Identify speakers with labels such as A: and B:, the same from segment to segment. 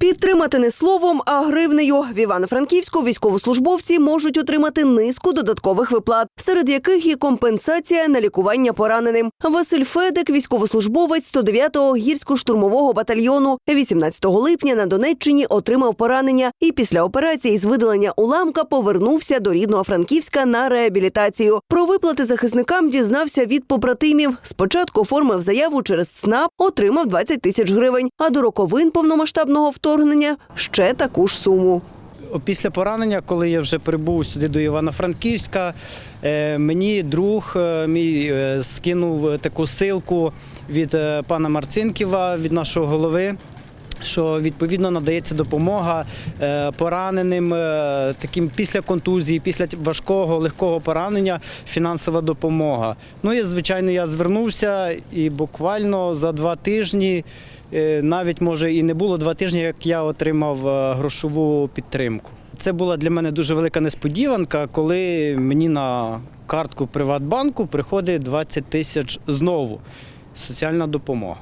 A: Підтримати не словом, а гривнею. В Івано-Франківську військовослужбовці можуть отримати низку додаткових виплат, серед яких є компенсація на лікування пораненим. Василь Федек, військовослужбовець 109-го гірсько-штурмового батальйону, 18 липня на Донеччині отримав поранення і після операції з видалення уламка повернувся до рідного Франківська на реабілітацію. Про виплати захисникам дізнався від побратимів. Спочатку оформив заяву через ЦНАП, отримав 20 тисяч гривень, а до роковин повномасштабного вторгнення ще таку ж суму.
B: Після поранення, коли я вже прибув сюди до Івано-Франківська, е, мені друг е, мій е, скинув таку силку від пана Марцинківа, від нашого голови. Що відповідно надається допомога е, пораненим, е, таким після контузії, після важкого легкого поранення, фінансова допомога. Ну і звичайно, я звернувся і буквально за два тижні, е, навіть може і не було два тижні, як я отримав грошову підтримку. Це була для мене дуже велика несподіванка, коли мені на картку Приватбанку приходить 20 тисяч знову соціальна допомога.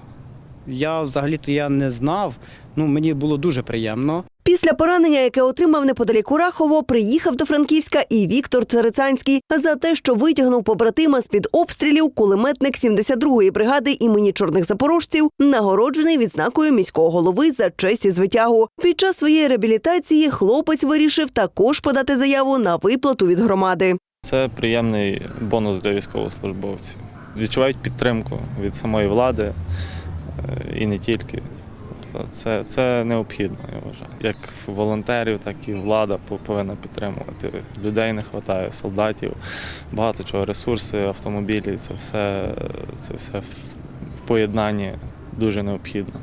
B: Я взагалі-то я не знав. Ну мені було дуже приємно.
A: Після поранення, яке отримав неподалік Урахово, приїхав до Франківська і Віктор Царицанський за те, що витягнув побратима з-під обстрілів кулеметник 72-ї бригади імені чорних запорожців, нагороджений відзнакою міського голови за честь і звитягу. Під час своєї реабілітації хлопець вирішив також подати заяву на виплату від громади.
C: Це приємний бонус для військовослужбовців. Відчувають підтримку від самої влади і не тільки. Тобто Це, це необхідно, я вважаю. Як волонтерів, так і влада повинна підтримувати. Людей не вистачає, солдатів, багато чого, ресурси, автомобілі, це все, це все в в поєднанні дуже необхідно.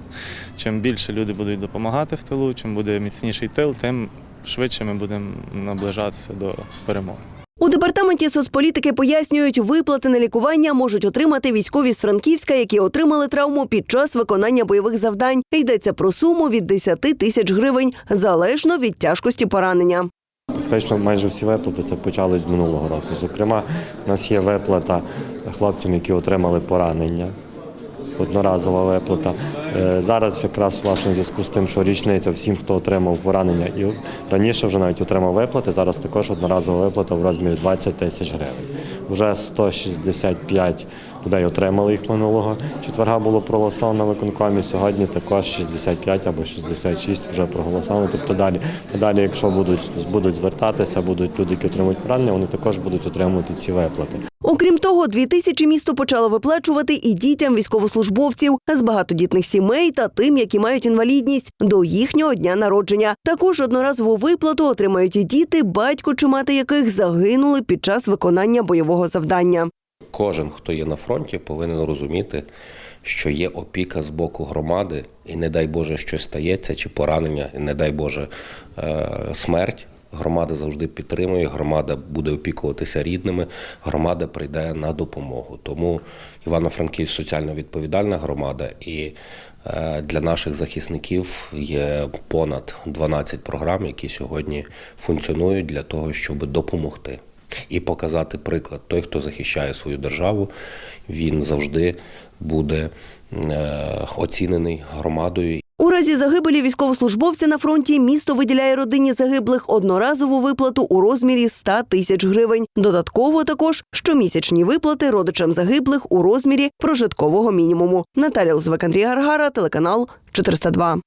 C: Чим більше люди будуть допомагати в тилу, чим буде міцніший тил, тим швидше ми будемо наближатися до перемоги.
A: У департаменті соцполітики пояснюють, виплати на лікування можуть отримати військові з Франківська, які отримали травму під час виконання бойових завдань. Йдеться про суму від 10 тисяч гривень залежно від тяжкості поранення.
D: Фактично майже всі виплати це почали з минулого року. Зокрема, у нас є виплата хлопцям, які отримали поранення. Одноразова виплата. Е, Зараз якраз власне в зв'язку з тим, що річниця всім, хто отримав поранення, і раніше вже навіть отримав виплати. Зараз також одноразова виплата в розмірі 20 тисяч гривень. Вже 165 людей отримали їх минулого четверга було проголосовано на виконкомі. Сьогодні також 65 або 66 вже проголосовано. Тобто далі, далі, якщо будуть, будуть звертатися, будуть люди, які отримують поранення, вони також будуть отримувати ці виплати.
A: Окрім того, дві тисячі місто почало виплачувати і дітям військовослужбовців з багатодітних сімей та тим, які мають інвалідність до їхнього дня народження. Також одноразову виплату отримають і діти, батько чи мати яких загинули під час виконання бойового завдання.
E: Кожен, хто є на фронті, повинен розуміти, що є опіка з боку громади, і не дай Боже щось стається, чи поранення, і не дай Боже е, смерть. Громада завжди підтримує, громада буде опікуватися рідними, громада прийде на допомогу. Тому Івано-Франківськ соціально відповідальна громада, і е, для наших захисників є понад 12 програм, які сьогодні функціонують для того, щоб допомогти і показати приклад. Той, хто захищає свою державу, він завжди буде е, оцінений громадою
A: У разі загибелі військовослужбовця на фронті місто виділяє родині загиблих одноразову виплату у розмірі 100 тисяч гривень. Додатково також щомісячні виплати родичам загиблих у розмірі прожиткового мінімуму. Наталя Лозвик, Андрій Гаргара, телеканал 402.